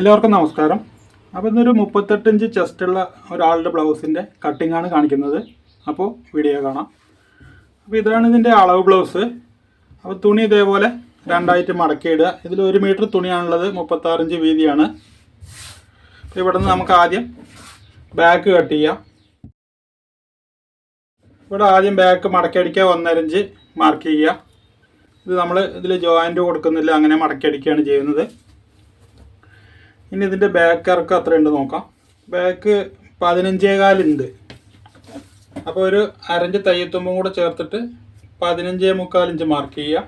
എല്ലാവർക്കും നമസ്കാരം. അപ്പോൾ ഇന്നൊരു മുപ്പത്തെട്ടിഞ്ച് ചെസ്റ്റുള്ള ഒരാളുടെ ബ്ലൗസിന്റെ കട്ടിംഗ് ആണ് കാണിക്കുന്നത്. അപ്പോൾ വീഡിയോ കാണാം. അപ്പോൾ ഇതാണ് ഇതിന്റെ അളവ് ബ്ലൗസ് അപ്പോൾ തുണി ഇതേപോലെ രണ്ടായിട്ട് മടക്കിയിടുക. ഇതിൽ ഒരു മീറ്റർ തുണിയാണുള്ളത് മുപ്പത്താറിഞ്ച് വീതിയാണ്. അപ്പോൾ ഇവിടെ നിന്ന് നമുക്ക് ആദ്യം ബാക്ക് കട്ട് ചെയ്യാം. ഇവിടെ ആദ്യം ബാക്ക് മടക്കടിക്കുക ഒന്നരഞ്ച് മാർക്ക് ചെയ്യുക. ഇത് നമ്മൾ ഇതിൽ ജോയിന്റ് കൊടുക്കുന്നില്ല അങ്ങനെ മടക്കടിക്കുകയാണ് ചെയ്യുന്നത്. ഇനി ഇതിന്റെ ബാക്ക് ഇറക്കം അത്ര ഉണ്ട് നോക്കാം. ബാക്ക് പതിനഞ്ചേകാലുണ്ട്. അപ്പോൾ ഒരു അരഞ്ച് തയ്യത്തുമ്പും കൂടെ ചേർത്തിട്ട് പതിനഞ്ചേ മുക്കാൽ ഇഞ്ച് മാർക്ക് ചെയ്യാം.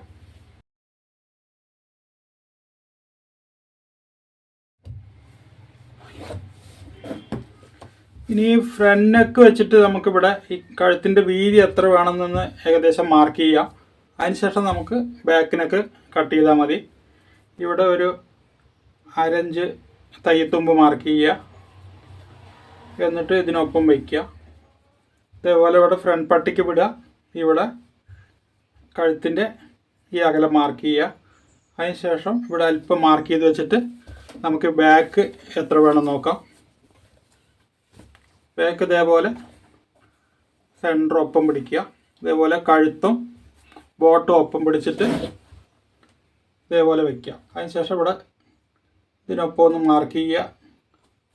ഇനി ഫ്രണ്ട് നെക്ക് വെച്ചിട്ട് നമുക്കിവിടെ ഈ കഴുത്തിന്റെ വീതി എത്ര വേണമെന്ന് ഏകദേശം മാർക്ക് ചെയ്യാം. അതിനുശേഷം നമുക്ക് ബാക്കിനൊക്കെ കട്ട് ചെയ്താൽ മതി. ഇവിടെ ഒരു അരഞ്ച് തയ്യത്തുമ്പ് മാർക്ക് ചെയ്യുക. എന്നിട്ട് ഇതിനൊപ്പം വയ്ക്കുക. അതേപോലെ ഇവിടെ ഫ്രണ്ട് പട്ടിക്ക് വിടുക. ഇവിടെ കഴുത്തിന്റെ ഈ അകലം മാർക്ക് ചെയ്യുക. അതിന് ശേഷം ഇവിടെ അല്പം മാർക്ക് ചെയ്ത് വെച്ചിട്ട് നമുക്ക് ബാക്ക് എത്ര വേണം നോക്കാം. ബാക്ക് ഇതേപോലെ സെന്റർ ഒപ്പം പിടിക്കുക. ഇതേപോലെ കഴുത്തും ബോട്ടും ഒപ്പം പിടിച്ചിട്ട് ഇതേപോലെ വയ്ക്കുക. അതിന് ശേഷം ഇവിടെ ഇതിനൊപ്പം ഒന്ന് മാർക്ക് ചെയ്യുക.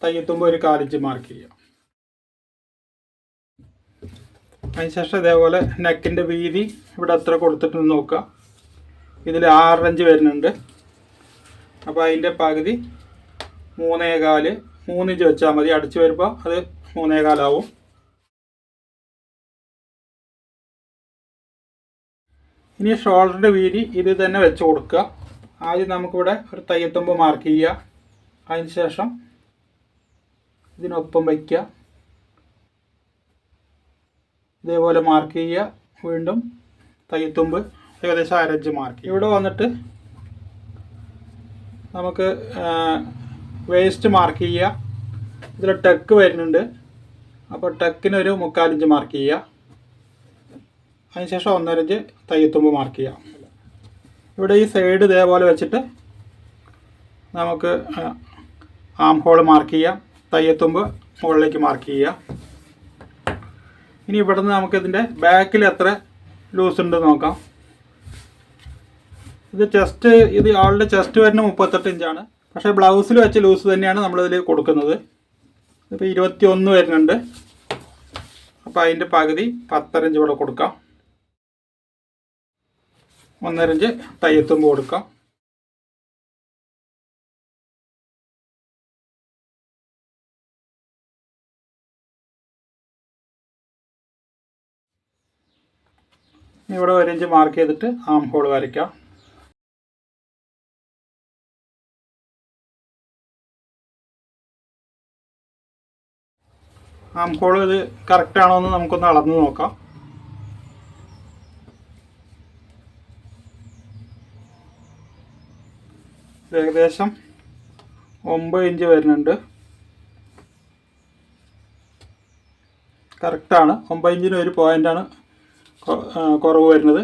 തയ്യത്തുമ്പോൾ ഒരു കാലിഞ്ച് മാർക്ക് ചെയ്യുക. അതിനുശേഷം ഇതേപോലെ നെക്കിന്റെ വീതി ഇവിടെ എത്ര കൊടുത്തിട്ട് നോക്കുക. ഇതിൽ ആറഞ്ച് വരുന്നുണ്ട്. അപ്പോൾ അതിന്റെ പകുതി മൂന്നേ കാൽ മൂന്നിഞ്ച് വെച്ചാൽ മതി. അടിച്ച് വരുമ്പോൾ അത് മൂന്നേ കാലാവും ഇനി ഷോൾഡറിന്റെ വീതി ഇത് തന്നെ വെച്ച് കൊടുക്കുക. ആദ്യം നമുക്കിവിടെ ഒരു തയ്യത്തുമ്പ് മാർക്ക് ചെയ്യുക. അതിന് ശേഷം ഇതിനൊപ്പം വയ്ക്കുക. ഇതേപോലെ മാർക്ക് ചെയ്യുക. വീണ്ടും തയ്യത്തുമ്പ് ഏകദേശം അരഞ്ച് മാർക്ക് ഇവിടെ വന്നിട്ട് നമുക്ക് വേസ്റ്റ് മാർക്ക് ചെയ്യുക. ഇതിൽ ടെക്ക് വരുന്നുണ്ട്. അപ്പോൾ ടെക്കിനൊരു മുക്കാലിഞ്ച് മാർക്ക് ചെയ്യുക. അതിനുശേഷം ഒന്നരഞ്ച് തയ്യത്തുമ്പ് മാർക്ക് ചെയ്യാം ഇവിടെ ഈ സൈഡ് ഇതേപോലെ വെച്ചിട്ട് നമുക്ക് ആം ഹോൾ മാർക്ക് ചെയ്യാം. തയ്യത്തുമ്പ് മുകളിലേക്ക് മാർക്ക് ചെയ്യാം. ഇനി ഇവിടെ നിന്ന് നമുക്കിതിന്റെ ബാക്കിൽ എത്ര ലൂസ് ഉണ്ട് നോക്കാം. ഇത് ചെസ്റ്റ് ഇത് ആളുടെ ചെസ്റ്റ് വരുന്ന മുപ്പത്തെട്ട് ഇഞ്ചാണ് പക്ഷേ ബ്ലൗസിൽ വെച്ച് ലൂസ് തന്നെയാണ് നമ്മളിതിൽ കൊടുക്കുന്നത്. ഇപ്പോൾ ഇരുപത്തി ഒന്ന് വരുന്നുണ്ട്. അപ്പോൾ അതിന്റെ പകുതി പത്തര ഇഞ്ച് ഇവിടെ കൊടുക്കാം. ഒന്നര ഇഞ്ച് തയ്യത്തുമ്പ് കൊടുക്കാം. ഇവിടെ ഒരഞ്ച് മാർക്ക് ചെയ്തിട്ട് ആം ഹോൾ വരയ്ക്കാം. ആം ഹോൾ ഇത് കറക്റ്റ് ആണോ എന്ന് നമുക്കൊന്ന് അളന്ന് നോക്കാം. ഏകദേശം ഒമ്പത് ഇഞ്ച് വരുന്നുണ്ട്. കറക്റ്റാണ് ഒമ്പത് ഇഞ്ചിന് ഒരു പോയിന്റാണ് കുറവ് വരുന്നത്.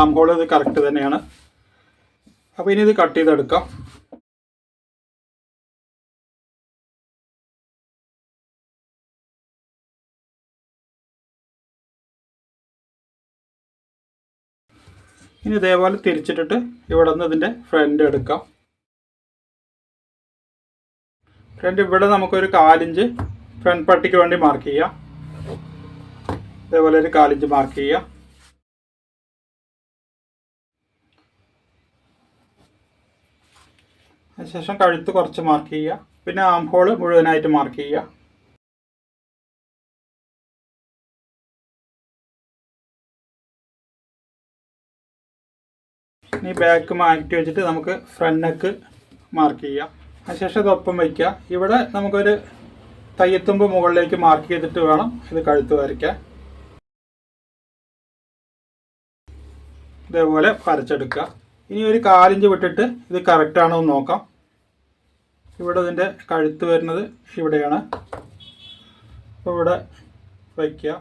ആം ഹോൾ ഇത് കറക്റ്റ് തന്നെയാണ്. അപ്പോൾ ഇനി ഇത് കട്ട് ചെയ്തെടുക്കാം. ഇനി ഇതേപോലെ തിരിച്ചിട്ടിട്ട് ഇവിടെ നിന്ന് ഇതിന്റെ ഫ്രണ്ട് എടുക്കാം. ഫ്രണ്ട് ഇവിടെ നമുക്കൊരു കാലിഞ്ച് ഫ്രണ്ട് പട്ടിക്ക് വേണ്ടി മാർക്ക് ചെയ്യാം. ഇതേപോലെ ഒരു കാലിഞ്ച് മാർക്ക് ചെയ്യാം. അതിനുശേഷം കഴുത്ത് കുറച്ച് മാർക്ക് ചെയ്യുക പിന്നെ ആം ഹോൾ മുഴുവനായിട്ട് മാർക്ക് ചെയ്യുക ഇനി ബാക്ക് മാറ്റി വെച്ചിട്ട് നമുക്ക് ഫ്രണ്ട് നെക്ക് മാർക്ക് ചെയ്യാം. അതിനുശേഷം ഇതൊപ്പം വയ്ക്കുക. ഇവിടെ നമുക്കൊരു തയ്യത്തുമ്പ് മുകളിലേക്ക് മാർക്ക് ചെയ്തിട്ട് വേണം ഇത് കഴുത്ത് വരയ്ക്കാൻ. ഇതേപോലെ വരച്ചെടുക്കുക. ഇനി ഒരു കാലിഞ്ച് വിട്ടിട്ട് ഇത് കറക്റ്റ് ആണോ എന്ന് നോക്കാം. ഇവിടെ ഇതിന്റെ കഴുത്ത് വരുന്നത് ഇവിടെയാണ്. അപ്പോൾ ഇവിടെ വയ്ക്കുക.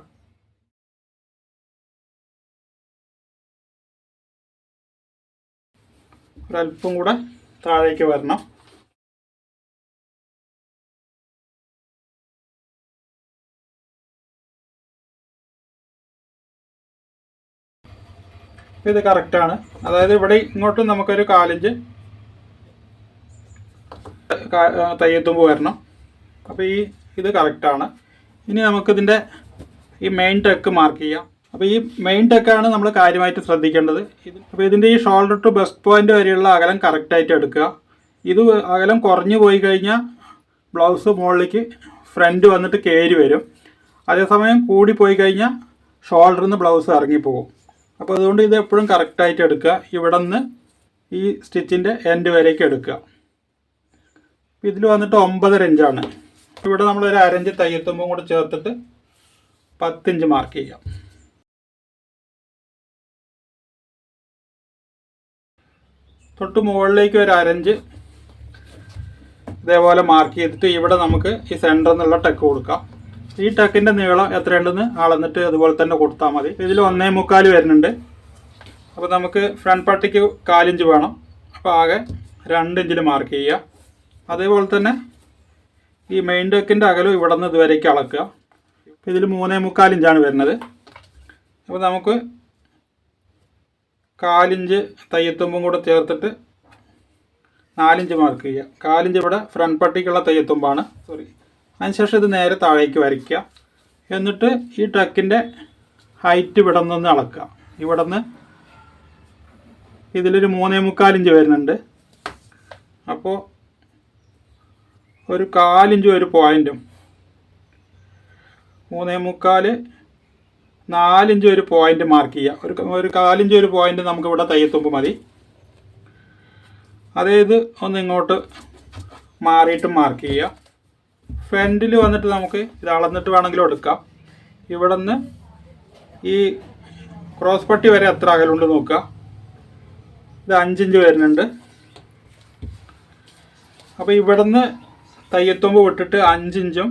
ഒരല്പം കൂടെ താഴേക്ക് വരണം. ഇത് കറക്റ്റാണ് അതായത് ഇവിടെ ഇങ്ങോട്ടും നമുക്കൊരു കാലിഞ്ച് തയ്യത്തും വരണം. അപ്പോൾ ഈ ഇത് കറക്റ്റാണ് ഇനി നമുക്കിതിന്റെ ഈ മെയിൻ ടെക്ക് മാർക്ക് ചെയ്യാം. അപ്പോൾ ഈ മെയിൻ ടെക്കാണ് നമ്മൾ കാര്യമായിട്ട് ശ്രദ്ധിക്കേണ്ടത്. അപ്പോൾ ഇതിന്റെ ഈ ഷോൾഡർ ടു ബെസ്റ്റ് പോയിന്റ് വരെയുള്ള അകലം കറക്റ്റായിട്ട് എടുക്കുക. ഇത് അകലം കുറഞ്ഞു പോയി കഴിഞ്ഞാൽ ബ്ലൗസ് മുകളിലേക്ക് ഫ്രണ്ട് വന്നിട്ട് കയറി വരും. അതേസമയം കൂടി പോയി കഴിഞ്ഞാൽ ഷോൾഡറിൽ നിന്ന് ബ്ലൗസ് ഇറങ്ങിപ്പോകും. അപ്പോൾ അതുകൊണ്ട് ഇത് എപ്പോഴും കറക്റ്റായിട്ട് എടുക്കുക. ഇവിടെ നിന്ന് ഈ സ്റ്റിച്ചിന്റെ എൻഡ് വരേക്ക് എടുക്കുക. ഇതിൽ വന്നിട്ട് ഒമ്പതര ഇഞ്ചാണ് ഇവിടെ നമ്മൾ ഒരു അരഞ്ച് തയ്യത്തുമ്പും കൂടെ ചേർത്തിട്ട് പത്തിഞ്ച് മാർക്ക് ചെയ്യാം. തൊട്ട് മുകളിലേക്ക് ഒരു അരഞ്ച് ഇതേപോലെ മാർക്ക് ചെയ്തിട്ട് ഇവിടെ നമുക്ക് ഈ സെന്ററിൽ നിന്നുള്ള ടെക്ക് കൊടുക്കാം. ഈ ടക്കിന്റെ നീളം എത്രയുണ്ടെന്ന് അളന്നിട്ട് അതുപോലെ തന്നെ കൊടുത്താൽ മതി. ഇതിൽ ഒന്നേ മുക്കാൽ വരുന്നുണ്ട്. അപ്പോൾ നമുക്ക് ഫ്രണ്ട് പട്ടിക്ക് കാലിഞ്ച് വേണം. അപ്പോൾ ആകെ രണ്ട് ഇഞ്ചിൽ മാർക്ക് ചെയ്യുക. അതേപോലെ തന്നെ ഈ മെയിൻ ഡെക്കിന്റെ അകലം ഇവിടെ നിന്ന് ഇതുവരേക്ക് അളക്കുക. ഇതിൽ മൂന്നേ മുക്കാൽ ഇഞ്ചാണ് വരുന്നത്. അപ്പോൾ നമുക്ക് കാലിഞ്ച് തയ്യത്തുമ്പും കൂടെ ചേർത്തിട്ട് നാലിഞ്ച് മാർക്ക് ചെയ്യുക. കാലിഞ്ച് ഇവിടെ ഫ്രണ്ട് പട്ടിക്കുള്ള തയ്യത്തുമ്പാണ്. സോറി അതിനുശേഷം ഇത് നേരെ താഴേക്ക് വരയ്ക്കുക. എന്നിട്ട് ഈ ട്രക്കിന്റെ ഹൈറ്റ് ഇവിടെ നിന്ന് അളക്കുക. ഇവിടെ നിന്ന് ഇതിലൊരു മൂന്നേ മുക്കാലിഞ്ച് വരുന്നുണ്ട്. അപ്പോൾ ഒരു കാലിഞ്ച് ഒരു പോയിന്റും മൂന്നേ മുക്കാൽ നാലിഞ്ച് ഒരു പോയിന്റ് മാർക്ക് ചെയ്യുക. ഒരു ഒരു കാലിഞ്ച് ഒരു പോയിന്റ് നമുക്ക് ഇവിടെ തയ്യത്തുമ്പ് മതി. അതായത് ഒന്ന് ഇങ്ങോട്ട് മാറിയിട്ട് മാർക്ക് ചെയ്യുക. ഫ്രണ്ടിൽ വന്നിട്ട് നമുക്ക് ഇത് അളന്നിട്ട് വേണമെങ്കിലും എടുക്കാം. ഇവിടെ നിന്ന് ഈ ക്രോസ് പട്ടി വരെ എത്ര അകലുണ്ട് നോക്കുക. ഇത് അഞ്ചിഞ്ച് വരുന്നുണ്ട്. അപ്പോൾ ഇവിടെ നിന്ന് തയ്യത്തുമ്പ് വിട്ടിട്ട് അഞ്ചിഞ്ചും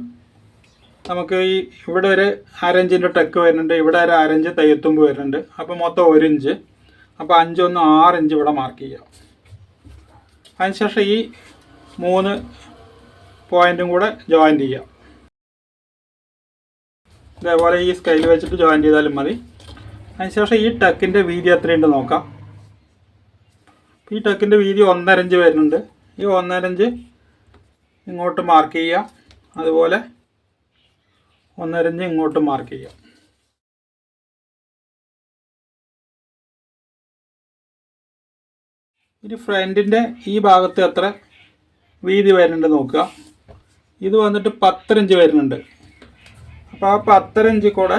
നമുക്ക് ഈ ഇവിടെ ഒരു അരഞ്ചിന്റെ ടെക്ക് വരുന്നുണ്ട് ഇവിടെ ഒരു അരഞ്ച് തയ്യത്തുമ്പ് വരുന്നുണ്ട്. അപ്പോൾ മൊത്തം ഒരു ഇഞ്ച് അപ്പോൾ അഞ്ചൊന്ന് ആറ് ഇഞ്ച് ഇവിടെ മാർക്ക് ചെയ്യാം. അതിനുശേഷം ഈ മൂന്ന് പോയിന്റും കൂടെ ജോയിൻ ചെയ്യാം. ഇതേപോലെ ഈ സ്കെയിൽ വെച്ചിട്ട് ജോയിൻ ചെയ്താലും മതി. അതിനുശേഷം ഈ ടക്കിന്റെ വീതി എത്രയുണ്ട് നോക്കാം. ഈ ടക്കിന്റെ വീതി ഒന്നരഞ്ച് വരുന്നുണ്ട്. ഈ ഒന്നരഞ്ച് ഇങ്ങോട്ട് മാർക്ക് ചെയ്യുക അതുപോലെ ഒന്നരഞ്ച് ഇങ്ങോട്ട് മാർക്ക് ചെയ്യുക ഇനി ഫ്രണ്ടിന്റെ ഈ ഭാഗത്ത് എത്ര വീതി വരുന്നുണ്ട് നോക്കുക. ഇത് വന്നിട്ട് പത്തരഞ്ച് വരുന്നുണ്ട്. അപ്പോൾ ആ പത്തരഞ്ച് കൂടെ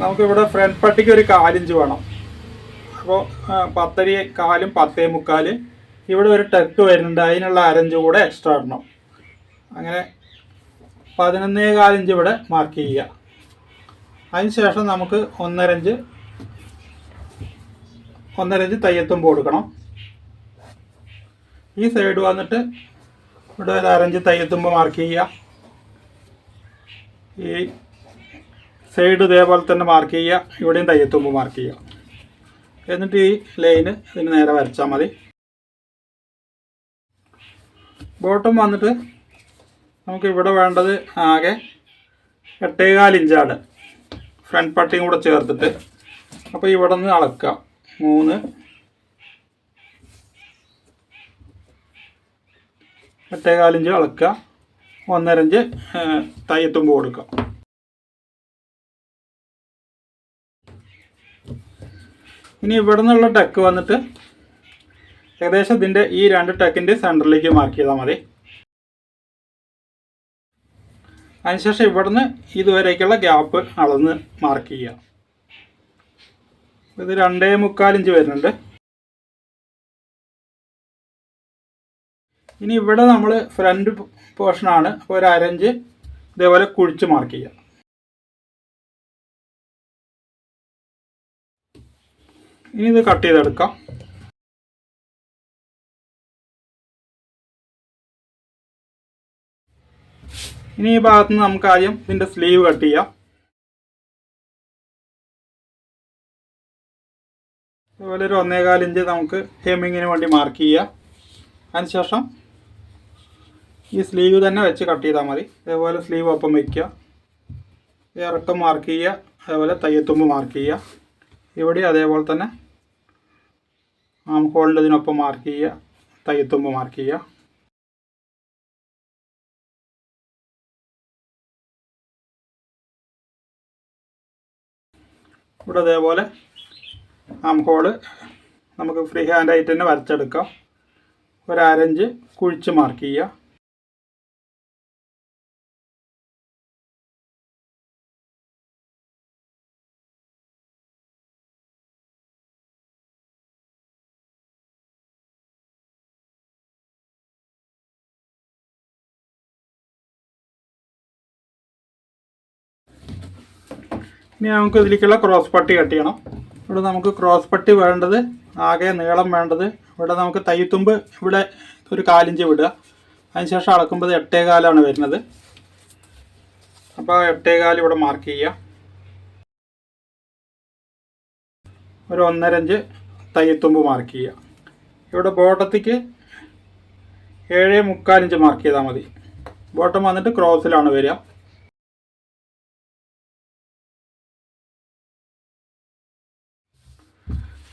നമുക്കിവിടെ ഫ്രണ്ട് പട്ടിക്ക് ഒരു കാലിഞ്ച് വേണം. അപ്പോൾ പത്തരി കാലും പത്തേ മുക്കാൽ ഇവിടെ ഒരു ടെക്ക് വരുന്നുണ്ട്. അതിനുള്ള അരഞ്ച് കൂടെ എക്സ്ട്രാ ഇടണം. അങ്ങനെ പതിനൊന്നേ കാലിഞ്ച് ഇവിടെ മാർക്ക് ചെയ്യുക. അതിനുശേഷം നമുക്ക് ഒന്നരഞ്ച് ഒന്നരഞ്ച് തയ്യത്തുമ്പ് കൊടുക്കണം ഈ സൈഡ് വന്നിട്ട് ഇവിടെ ഒരു അരഞ്ച് തയ്യത്തുമ്പ് മാർക്ക് ചെയ്യുക. ഈ സൈഡ് ഇതേപോലെ തന്നെ മാർക്ക് ചെയ്യുക. ഇവിടെയും തയ്യത്തുമ്പ് മാർക്ക് ചെയ്യുക. എന്നിട്ട് ഈ ലൈന് ഇതിന് നേരെ വരച്ചാൽ മതി. ബോട്ടം വന്നിട്ട് നമുക്ക് ഇവിടെ വേണ്ടത് ആകെ എട്ടേകാൽ ഇഞ്ചാണ്. ഫ്രണ്ട് പട്ടിയും കൂടെ ചേർത്തിട്ട്. അപ്പോൾ ഇവിടെ നിന്ന് അളക്കാം. മൂന്ന് എട്ടേകാലിഞ്ച് അളക്കുക. ഒന്നരഞ്ച് തയ്യത്തുമ്പ് കൊടുക്കുക. ഇനി ഇവിടെ നിന്നുള്ള ടെക്ക് വന്നിട്ട് ഏകദേശം ഇതിന്റെ ഈ രണ്ട് ടെക്കിന്റെ സെന്ററിലേക്ക് മാർക്ക് ചെയ്താൽ മതി. അതിനുശേഷം ഇവിടുന്ന് ഇതുവരേക്കുള്ള ഗ്യാപ്പ് അളന്ന് മാർക്ക് ചെയ്യുക. ഇത് രണ്ടേ മുക്കാലിഞ്ച് വരുന്നുണ്ട്. ഇനി ഇവിടെ നമ്മൾ ഫ്രണ്ട് പോർഷനാണ് അപ്പോൾ ഒരു അരഞ്ച് ഇതേപോലെ കുഴിച്ച് മാർക്ക് ചെയ്യുക. ഇനി ഇത് കട്ട് ചെയ്തെടുക്കാം. ഇനി ഈ ഭാഗത്ത് നിന്ന് നമുക്ക് ആദ്യം ഇതിന്റെ സ്ലീവ് കട്ട് ചെയ്യാം. അതുപോലെ ഒരു ഒന്നേകാൽ ഇഞ്ച് നമുക്ക് ഹെമ്മിങ്ങിന് വേണ്ടി മാർക്ക് ചെയ്യാം അതിനുശേഷം ഈ സ്ലീവ് തന്നെ വെച്ച് കട്ട് ചെയ്താൽ മതി. അതേപോലെ സ്ലീവ് ഒപ്പം വയ്ക്കുക ഇറക്കം മാർക്ക് ചെയ്യുക. അതേപോലെ തയ്യത്തുമ്പ് മാർക്ക് ചെയ്യുക. ഇവിടെ അതേപോലെ തന്നെ ആം ഹോളിന്റെ ഇതിനൊപ്പം മാർക്ക് ചെയ്യുക. തയ്യത്തുമ്പ് മാർക്ക് ചെയ്യുക. ഇവിടെ അതേപോലെ ആം ഹോൾ നമുക്ക് ഫ്രീ ഹാൻഡ് ആയിട്ട് തന്നെ വരച്ചെടുക്കാം. ഒരു അരഞ്ച് കുഴിച്ച് മാർക്ക് ചെയ്യുക. ഇനി നമുക്ക് ഇതിലേക്കുള്ള ക്രോസ് പട്ടി കട്ട് ചെയ്യണം. ഇവിടെ നമുക്ക് ക്രോസ് പട്ടി വേണ്ടത് ആകെ നീളം വേണ്ടത്. ഇവിടെ നമുക്ക് തയ്യത്തുമ്പ് ഇവിടെ ഒരു കാലിഞ്ച് വിടുക. അതിനുശേഷം അളക്കുമ്പോൾ എട്ടേ കാലാണ് വരുന്നത്. അപ്പോൾ എട്ടേ കാൽ ഇവിടെ മാർക്ക് ചെയ്യുക. ഒരു ഒന്നര ഇഞ്ച് തയ്യത്തുമ്പ് മാർക്ക് ചെയ്യുക. ഇവിടെ ബോട്ടത്തേക്ക് ഏഴ് മുക്കാലിഞ്ച് മാർക്ക് ചെയ്താൽ മതി. ബോട്ടം വന്നിട്ട് ക്രോസിലാണ് വരിക.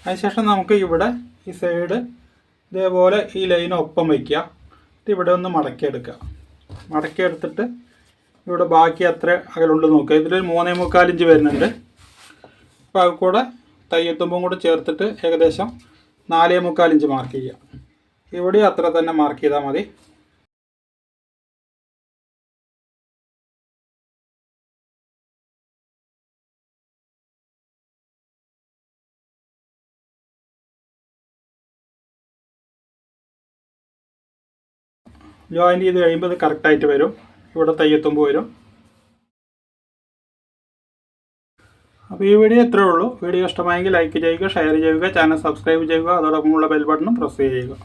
അതിനുശേഷം നമുക്ക് ഇവിടെ ഈ സൈഡ് ഇതേപോലെ ഈ ലൈൻ ഒപ്പം വയ്ക്കുക. ഇവിടെ ഒന്ന് മടക്കിയെടുക്കുക. മടക്കിയെടുത്തിട്ട് ഇവിടെ ബാക്കി അത്ര അകലുണ്ട് നോക്കുക. ഇതിലൊരു മൂന്നേ മുക്കാലിഞ്ച് വരുന്നുണ്ട്. അപ്പോൾ അത് കൂടെ തയ്യത്തുമ്പും കൂടെ ചേർത്തിട്ട് ഏകദേശം നാലേ മുക്കാലിഞ്ച് മാർക്ക് ചെയ്യുക. ഇവിടെ അത്ര തന്നെ മാർക്ക് ചെയ്താൽ മതി. ജോയിൻ ചെയ്ത് കഴിയുമ്പോൾ ഇത് കറക്റ്റായിട്ട് വരും. ഇവിടെ തയ്യെത്തുമ്പോൾ വരും. അപ്പോൾ ഈ വീഡിയോ ഇത്രയേ ഉള്ളൂ. വീഡിയോ ഇഷ്ടമായെങ്കിൽ ലൈക്ക് ചെയ്യുക ഷെയർ ചെയ്യുക ചാനൽ സബ്സ്ക്രൈബ് ചെയ്യുക. അതോടൊപ്പമുള്ള ബെൽ ബട്ടണും പ്രസ് ചെയ്യുക.